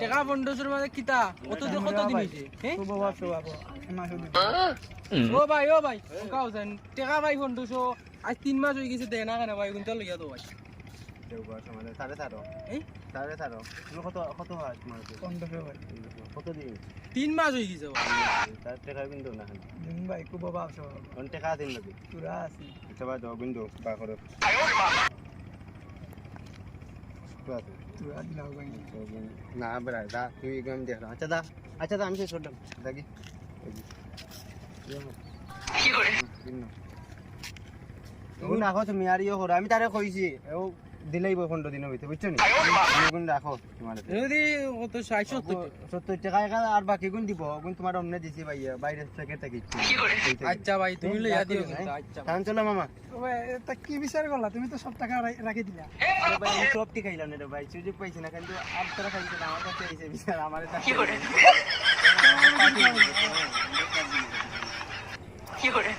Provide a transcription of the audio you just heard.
টাকা পনেরোশোর মাঝে কিতা কত কত দিন হয়েছে হ্যাঁ দিন ও ভাই ও ভাই কাউ জান টাকা ভাই পনেরোশো আজ তিন মাস হয়ে গেছে দেয় না কেন ভাই কিন্তু লইয়া তো ভাই সাড়ে তেরো সাড়ে তেরো কত কত হয় পনেরোশো ভাই কত দিন তিন মাস হয়ে গেছে তার টাকা না? হুম ভাই খুব বাবা আছে বাবা। কোন টাকা দিন আছি। আচ্ছা ভাই বিন্দু বা করো। তোরা দিলাও ভাই। না বেড়া দা তুই আমি দেখলাম আচ্ছা দা আচ্ছা দা আমি শেষ করলাম দেখি রাখো তুমি আর ইয়ে করো আমি তারে কইছি। ও দিলেই বয়ফন্ড দিনের ভিতরে বুঝছ নি? গুণ রাখো তোমার যদি সত্তর 70 টাকা আর বাকি গুণ দিব গুণ তোমার অন্য দিছি ভাইয়া বাইরে থেকে থেকে। আচ্ছা ভাই তুমি ধান হ্যাঁ? আচ্ছা। চলো মামা। তা কি বিচার করলা? তুমি তো সব টাকা রাখি দিলা। ভাই আমি সব টাকা খাইলাম না ভাই সুযোগ পাইছি না কিন্তু আর তোরা খাইছি না আমার কাছে বিচার আমার কি করে? কি করে?